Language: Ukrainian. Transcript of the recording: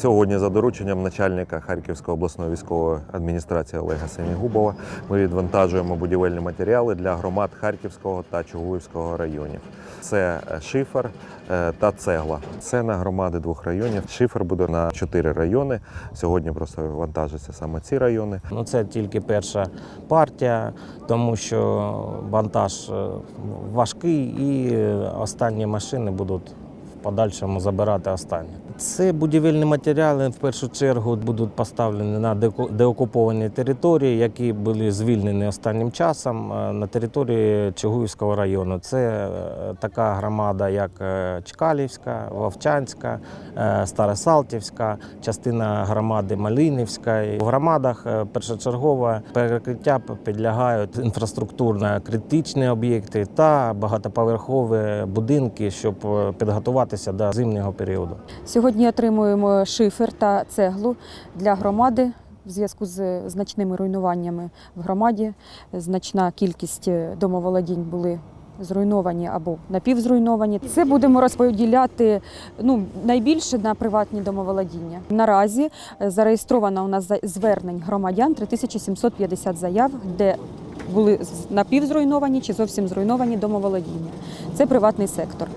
Сьогодні за дорученням начальника Харківської обласної військової адміністрації Олега Семігубова ми відвантажуємо будівельні матеріали для громад Харківського та Чугуївського районів. Це е, шифер е, та цегла. Це на громади двох районів. Шифер буде на чотири райони. Сьогодні просто вантажаться саме ці райони. Ну, це тільки перша партія, тому що вантаж е, важкий і останні машини будуть подальшому забирати останні. Це будівельні матеріали в першу чергу будуть поставлені на деокуповані території, які були звільнені останнім часом е, на території Чугуївського району. Це е, така громада, як е, Чкалівська, Вовчанська, Старосалтівська, частина громади Малинівська. В громадах е, першочергово перекриття підлягають інфраструктурно критичні об'єкти та багатоповерхові будинки, щоб е, підготуватися до зимнього періоду. Сьогодні отримуємо шифер та цеглу для громади. В зв'язку з значними руйнуваннями в громаді значна кількість домоволодінь були зруйновані або напівзруйновані. Це будемо розподіляти ну, найбільше на приватні домоволодіння. Наразі зареєстровано у нас звернень громадян 3750 заяв, де були напівзруйновані чи зовсім зруйновані домоволодіння. Це приватний сектор.